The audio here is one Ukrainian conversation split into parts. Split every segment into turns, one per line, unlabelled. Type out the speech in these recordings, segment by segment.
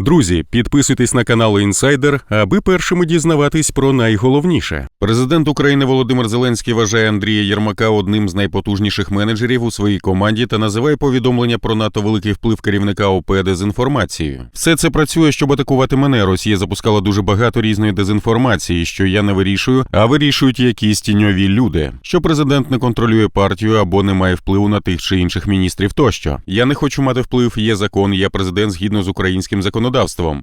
Друзі, підписуйтесь на канал Інсайдер, аби першими дізнаватись про найголовніше. Президент України Володимир Зеленський вважає Андрія Єрмака одним з найпотужніших менеджерів у своїй команді та називає повідомлення про НАТО великий вплив керівника ОП дезінформацією. Все це працює, щоб атакувати мене. Росія запускала дуже багато різної дезінформації, що я не вирішую, а вирішують якісь тіньові люди. Що президент не контролює партію або не має впливу на тих чи інших міністрів тощо. Я не хочу мати вплив. Є закон, я президент згідно з українським законодавством.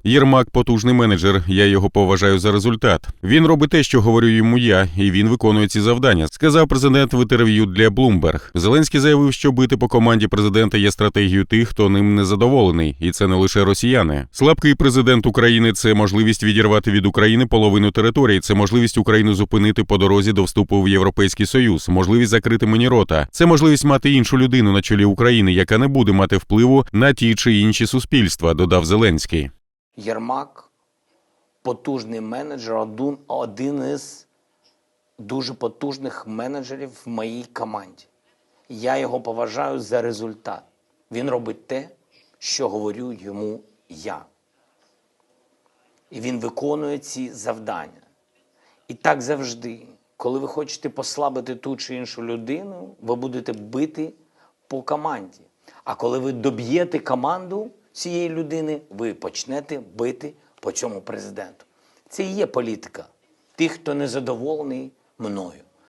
Єрмак потужний менеджер. Я його поважаю за результат. Він робить те, що говорю йому я, і він виконує ці завдання. Сказав президент в інтерв'ю для Bloomberg. Зеленський заявив, що бити по команді президента є стратегією тих, хто ним не задоволений, і це не лише росіяни. Слабкий президент України це можливість відірвати від України половину території. Це можливість Україну зупинити по дорозі до вступу в Європейський Союз, можливість закрити мені рота. Це можливість мати іншу людину на чолі України, яка не буде мати впливу на ті чи інші суспільства, додав Зеленський.
Єрмак потужний менеджер, один, один із дуже потужних менеджерів в моїй команді. Я його поважаю за результат. Він робить те, що говорю йому я. І він виконує ці завдання. І так завжди, коли ви хочете послабити ту чи іншу людину, ви будете бити по команді. А коли ви доб'єте команду цієї людини, ви почнете бити по цьому президенту. Це і є політика тих, хто не задоволений мною.